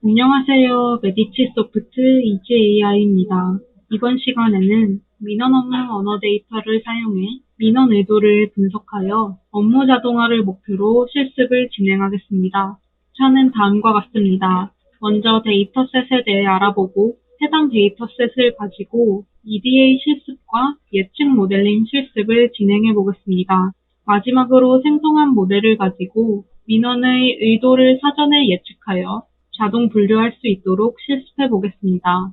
안녕하세요. 메디치 소프트 EGAI입니다. 이번 시간에는 민원 업무 언어 데이터를 사용해 민원 의도를 분석하여 업무 자동화를 목표로 실습을 진행하겠습니다. 차는 다음과 같습니다. 먼저 데이터셋에 대해 알아보고 해당 데이터셋을 가지고 EDA 실습과 예측 모델링 실습을 진행해 보겠습니다. 마지막으로 생성한 모델을 가지고 민원의 의도를 사전에 예측하여 자동 분류할 수 있도록 실습해 보겠습니다.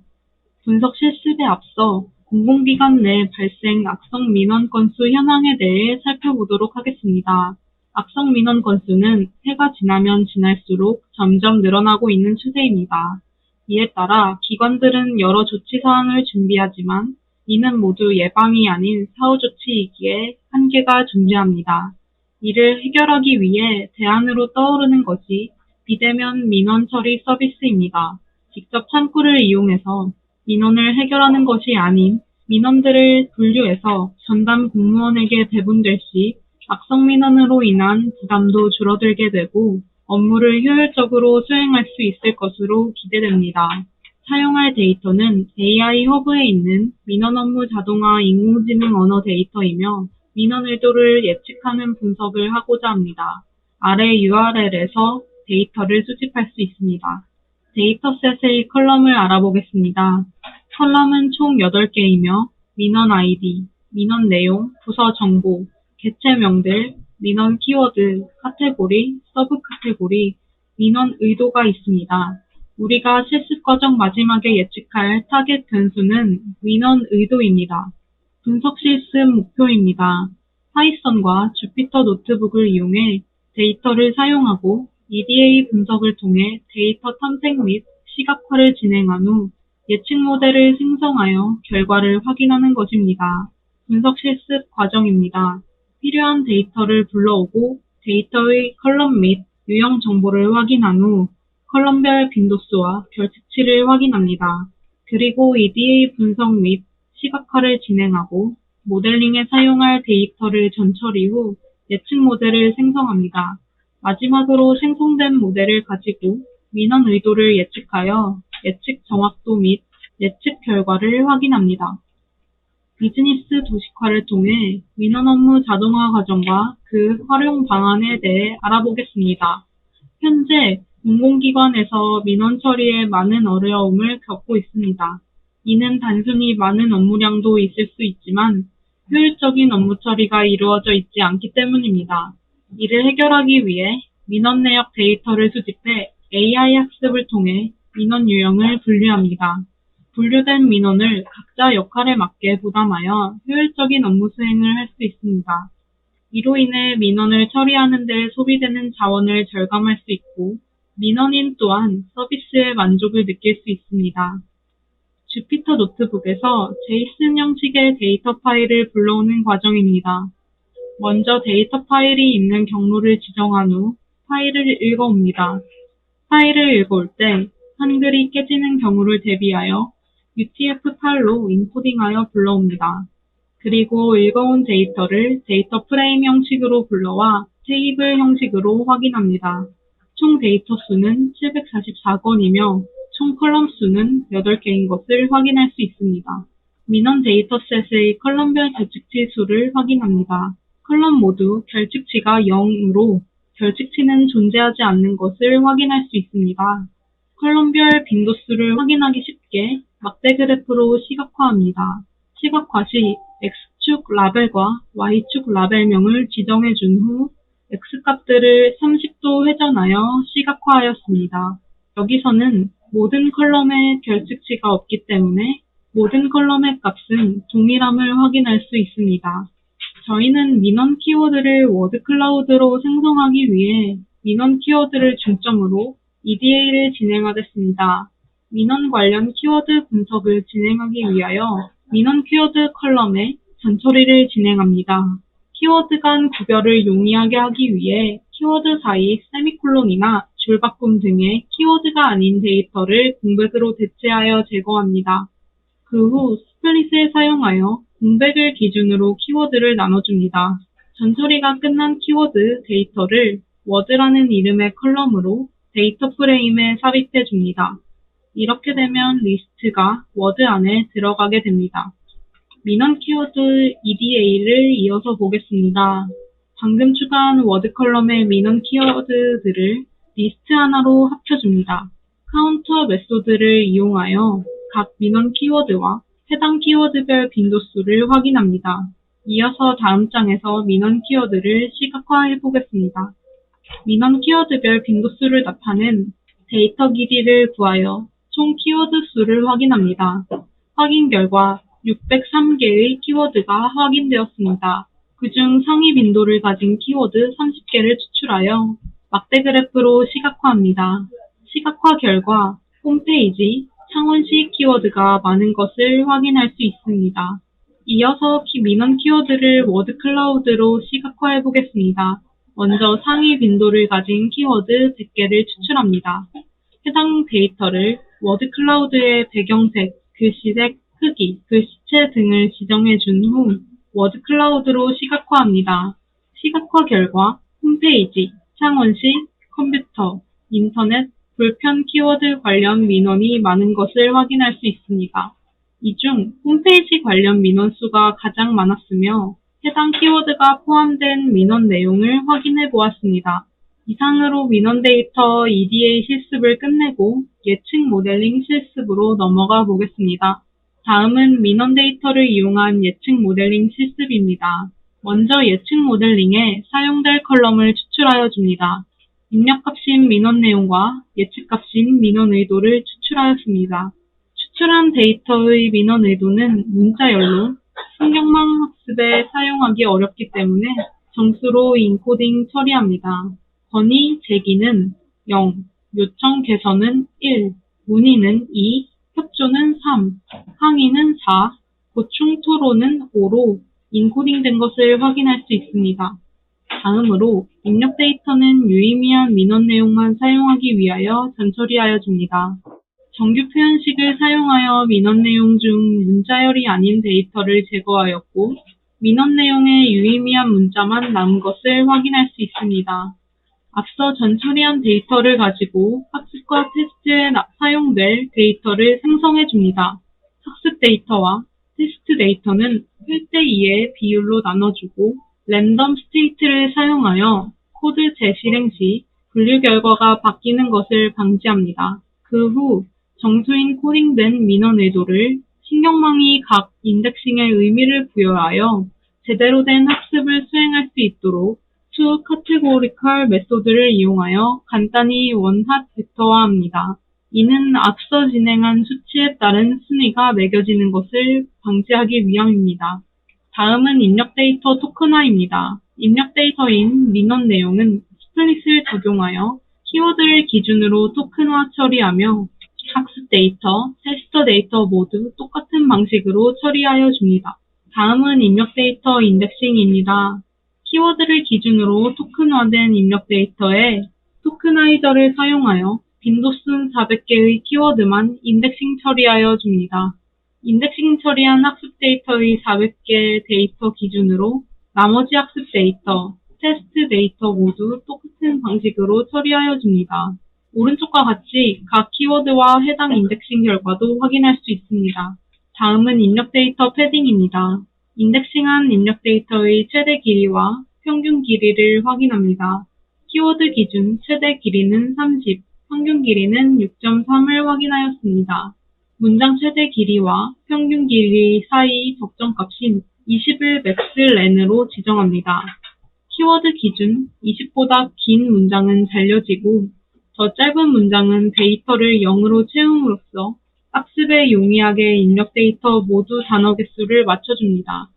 분석 실습에 앞서 공공기관 내 발생 악성 민원 건수 현황에 대해 살펴보도록 하겠습니다. 악성 민원 건수는 해가 지나면 지날수록 점점 늘어나고 있는 추세입니다. 이에 따라 기관들은 여러 조치 사항을 준비하지만 이는 모두 예방이 아닌 사후 조치이기에 한계가 존재합니다. 이를 해결하기 위해 대안으로 떠오르는 것이 비대면 민원 처리 서비스입니다. 직접 창구를 이용해서 민원을 해결하는 것이 아닌 민원들을 분류해서 전담 공무원에게 배분될 시 악성 민원으로 인한 부담도 줄어들게 되고 업무를 효율적으로 수행할 수 있을 것으로 기대됩니다. 사용할 데이터는 AI 허브에 있는 민원 업무 자동화 인공지능 언어 데이터이며 민원 의도를 예측하는 분석을 하고자 합니다. 아래 URL에서 데이터를 수집할 수 있습니다. 데이터셋의 컬럼을 알아보겠습니다. 컬럼은 총 8개이며 민원 아이디, 민원 내용, 부서 정보, 개체명들, 민원 키워드, 카테고리, 서브 카테고리, 민원 의도가 있습니다. 우리가 실습 과정 마지막에 예측할 타겟 변수는 민원 의도입니다. 분석 실습 목표입니다. 파이썬과 주피터 노트북을 이용해 데이터를 사용하고 EDA 분석을 통해 데이터 탐색 및 시각화를 진행한 후 예측 모델을 생성하여 결과를 확인하는 것입니다. 분석 실습 과정입니다. 필요한 데이터를 불러오고 데이터의 컬럼 및 유형 정보를 확인한 후 컬럼별 빈도수와 결측치를 확인합니다. 그리고 EDA 분석 및 시각화를 진행하고 모델링에 사용할 데이터를 전처리 후 예측 모델을 생성합니다. 마지막으로 생성된 모델을 가지고 민원 의도를 예측하여 예측 정확도 및 예측 결과를 확인합니다. 비즈니스 도식화를 통해 민원 업무 자동화 과정과 그 활용 방안에 대해 알아보겠습니다. 현재 공공기관에서 민원 처리에 많은 어려움을 겪고 있습니다. 이는 단순히 많은 업무량도 있을 수 있지만 효율적인 업무 처리가 이루어져 있지 않기 때문입니다. 이를 해결하기 위해 민원 내역 데이터를 수집해 AI 학습을 통해 민원 유형을 분류합니다. 분류된 민원을 각자 역할에 맞게 부담하여 효율적인 업무 수행을 할 수 있습니다. 이로 인해 민원을 처리하는 데 소비되는 자원을 절감할 수 있고 민원인 또한 서비스의 만족을 느낄 수 있습니다. 주피터 노트북에서 제이슨 형식의 데이터 파일을 불러오는 과정입니다. 먼저 데이터 파일이 있는 경로를 지정한 후 파일을 읽어옵니다. 파일을 읽어올 때 한글이 깨지는 경우를 대비하여 UTF-8로 인코딩하여 불러옵니다. 그리고 읽어온 데이터를 데이터 프레임 형식으로 불러와 테이블 형식으로 확인합니다. 총 데이터 수는 744건이며 총 컬럼 수는 8개인 것을 확인할 수 있습니다. 민원 데이터셋의 컬럼별 결측치 수를 확인합니다. 컬럼 모두 결측치가 0으로 결측치는 존재하지 않는 것을 확인할 수 있습니다. 컬럼별 빈도수를 확인하기 쉽게 막대 그래프로 시각화합니다. 시각화 시 X축 라벨과 Y축 라벨명을 지정해 준 후 X값들을 30도 회전하여 시각화하였습니다. 여기서는 모든 컬럼에 결측치가 없기 때문에 모든 컬럼의 값은 동일함을 확인할 수 있습니다. 저희는 민원 키워드를 워드 클라우드로 생성하기 위해 민원 키워드를 중점으로 EDA를 진행하겠습니다. 민원 관련 키워드 분석을 진행하기 위하여 민원 키워드 컬럼에 전처리를 진행합니다. 키워드 간 구별을 용이하게 하기 위해 키워드 사이 세미콜론이나 줄바꿈 등의 키워드가 아닌 데이터를 공백으로 대체하여 제거합니다. 그 후 스플릿을 사용하여 공백을 기준으로 키워드를 나눠줍니다. 전처리가 끝난 키워드 데이터를 워드라는 이름의 컬럼으로 데이터 프레임에 삽입해 줍니다. 이렇게 되면 리스트가 워드 안에 들어가게 됩니다. 민원 키워드 EDA를 이어서 보겠습니다. 방금 추가한 워드 컬럼의 민원 키워드들을 리스트 하나로 합쳐줍니다. 카운터 메소드를 이용하여 각 민원 키워드와 해당 키워드별 빈도수를 확인합니다. 이어서 다음 장에서 민원 키워드를 시각화해 보겠습니다. 민원 키워드별 빈도수를 나타낸 데이터 길이를 구하여 총 키워드 수를 확인합니다. 확인 결과 603개의 키워드가 확인되었습니다. 그중 상위 빈도를 가진 키워드 30개를 추출하여 막대 그래프로 시각화합니다. 시각화 결과 홈페이지, 창원시 키워드가 많은 것을 확인할 수 있습니다. 이어서 키 민원 키워드를 워드 클라우드로 시각화해 보겠습니다. 먼저 상위 빈도를 가진 키워드 100개를 추출합니다. 해당 데이터를 워드 클라우드의 배경색, 글씨색, 크기, 글씨체 등을 지정해 준 후 워드 클라우드로 시각화합니다. 시각화 결과 홈페이지, 창원시, 컴퓨터, 인터넷, 불편 키워드 관련 민원이 많은 것을 확인할 수 있습니다. 이 중 홈페이지 관련 민원 수가 가장 많았으며 해당 키워드가 포함된 민원 내용을 확인해 보았습니다. 이상으로 민원 데이터 EDA 실습을 끝내고 예측 모델링 실습으로 넘어가 보겠습니다. 다음은 민원 데이터를 이용한 예측 모델링 실습입니다. 먼저 예측 모델링에 사용될 컬럼을 추출하여 줍니다. 입력값인 민원 내용과 예측값인 민원 의도를 추출하였습니다. 추출한 데이터의 민원 의도는 문자열로 신경망 학습에 사용하기 어렵기 때문에 정수로 인코딩 처리합니다. 건의 제기는 0, 요청 개선은 1, 문의는 2, 협조는 3, 항의는 4, 고충 토론은 5로 인코딩된 것을 확인할 수 있습니다. 다음으로 입력 데이터는 유의미한 민원 내용만 사용하기 위하여 전처리하여 줍니다. 정규 표현식을 사용하여 민원 내용 중 문자열이 아닌 데이터를 제거하였고 민원 내용에 유의미한 문자만 남은 것을 확인할 수 있습니다. 앞서 전 처리한 데이터를 가지고 학습과 테스트에 나- 사용될 데이터를 생성해 줍니다. 학습 데이터와 테스트 데이터는 1대2의 비율로 나눠주고 랜덤 스테이트를 사용하여 코드 재실행 시 분류 결과가 바뀌는 것을 방지합니다. 그 후 정수인 코딩된 민원 의도를 신경망이 각 인덱싱의 의미를 부여하여 제대로 된 학습을 수행할 수 있도록 to categorical 메소드를 이용하여 간단히 원핫 벡터화합니다. 이는 앞서 진행한 수치에 따른 순위가 매겨지는 것을 방지하기 위함입니다. 다음은 입력 데이터 토큰화입니다. 입력 데이터인 민원 내용은 스플릿을 적용하여 키워드를 기준으로 토큰화 처리하며 학습 데이터, 테스터 데이터 모두 똑같은 방식으로 처리하여 줍니다. 다음은 입력 데이터 인덱싱입니다. 키워드를 기준으로 토큰화된 입력 데이터에 토크나이저를 사용하여 빈도순 400개의 키워드만 인덱싱 처리하여 줍니다. 인덱싱 처리한 학습 데이터의 400개 데이터 기준으로 나머지 학습 데이터, 테스트 데이터 모두 똑같은 방식으로 처리하여 줍니다. 오른쪽과 같이 각 키워드와 해당 인덱싱 결과도 확인할 수 있습니다. 다음은 입력 데이터 패딩입니다. 인덱싱한 입력 데이터의 최대 길이와 평균 길이를 확인합니다. 키워드 기준 최대 길이는 30, 평균 길이는 6.3을 확인하였습니다. 문장 최대 길이와 평균 길이 사이 적정값인 20을 맥스렌으로 지정합니다. 키워드 기준 20보다 긴 문장은 잘려지고 더 짧은 문장은 데이터를 0으로 채움으로써 학습에 용이하게 입력 데이터 모두 단어 개수를 맞춰줍니다.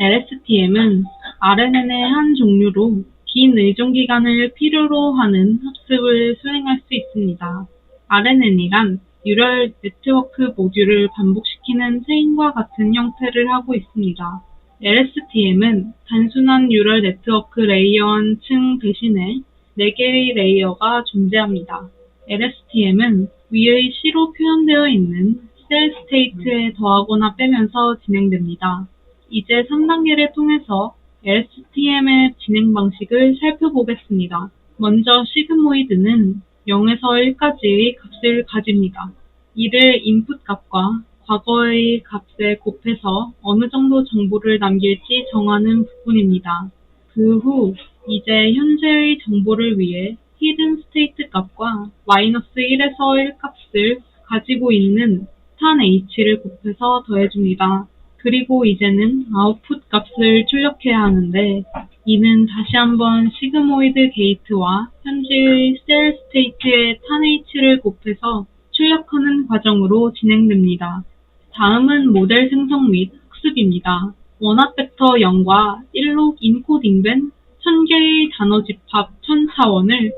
LSTM은 RNN의 한 종류로 긴 의존 기간을 필요로 하는 학습을 수행할 수 있습니다. RNN이란 뉴럴 네트워크 모듈을 반복시키는 체인과 같은 형태를 하고 있습니다. LSTM은 단순한 뉴럴 네트워크 레이어 한 층 대신에 4개의 레이어가 존재합니다. LSTM은 위의 C로 표현되어 있는 셀 스테이트에 더하거나 빼면서 진행됩니다. 이제 3단계를 통해서 LSTM의 진행 방식을 살펴보겠습니다. 먼저 시그모이드는 0에서 1까지의 값을 가집니다. 이를 input 값과 과거의 값에 곱해서 어느 정도 정보를 남길지 정하는 부분입니다. 그 후 이제 현재의 정보를 위해 hidden state 값과 마이너스 1에서 1 값을 가지고 있는 stan h를 곱해서 더해줍니다. 그리고 이제는 output 값을 출력해야 하는데 이는 다시 한번 시그모이드 게이트와 현재의 셀 스테이트의 tan h를 곱해서 출력하는 과정으로 진행됩니다. 다음은 모델 생성 및 학습입니다. 원합 벡터 0과 1로 인코딩된 1000개의 단어 집합 1000차원을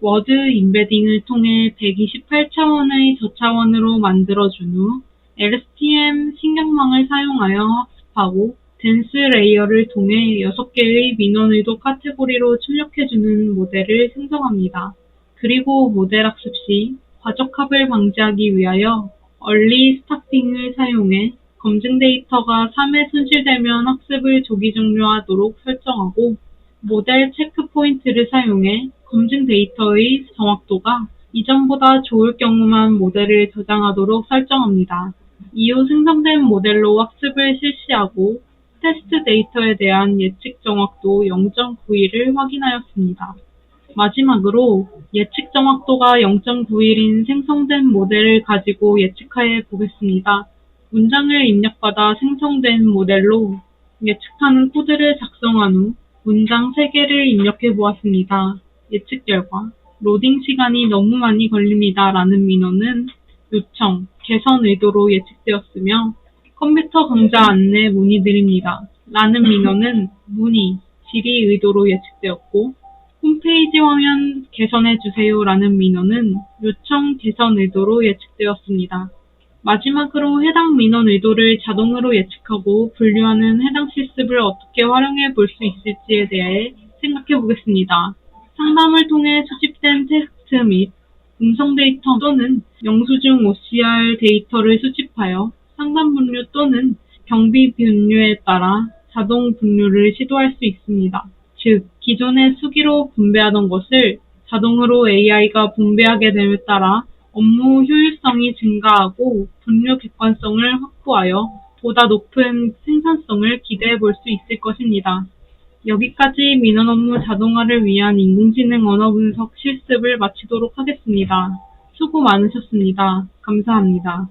워드 임베딩을 통해 128차원의 저차원으로 만들어준 후 LSTM 신경망을 사용하여 학습하고 댄스 레이어를 통해 6개의 민원 의도 카테고리로 출력해주는 모델을 생성합니다. 그리고 모델 학습 시 과적합을 방지하기 위하여 얼리 스타핑을 사용해 검증 데이터가 3회 손실되면 학습을 조기 종료하도록 설정하고 모델 체크 포인트를 사용해 검증 데이터의 정확도가 이전보다 좋을 경우만 모델을 저장하도록 설정합니다. 이후 생성된 모델로 학습을 실시하고 테스트 데이터에 대한 예측 정확도 0.91을 확인하였습니다. 마지막으로 예측 정확도가 0.91인 생성된 모델을 가지고 예측해 보겠습니다. 문장을 입력받아 생성된 모델로 예측하는 코드를 작성한 후 문장 3개를 입력해 보았습니다. 예측 결과 로딩 시간이 너무 많이 걸립니다 라는 민원은 요청, 개선 의도로 예측되었으며 컴퓨터 강좌 안내 문의드립니다 라는 민원은 문의, 질의 의도로 예측되었고 홈페이지 화면 개선해주세요 라는 민원은 요청 개선 의도로 예측되었습니다. 마지막으로 해당 민원 의도를 자동으로 예측하고 분류하는 해당 실습을 어떻게 활용해 볼 수 있을지에 대해 생각해 보겠습니다. 상담을 통해 수집된 텍스트 및 음성 데이터 또는 영수증 OCR 데이터를 수집하여 상담 분류 또는 경비 분류에 따라 자동 분류를 시도할 수 있습니다. 즉, 기존에 수기로 분배하던 것을 자동으로 AI가 분배하게 됨에 따라 업무 효율성이 증가하고 분류 객관성을 확보하여 보다 높은 생산성을 기대해 볼 수 있을 것입니다. 여기까지 민원 업무 자동화를 위한 인공지능 언어 분석 실습을 마치도록 하겠습니다. 수고 많으셨습니다. 감사합니다.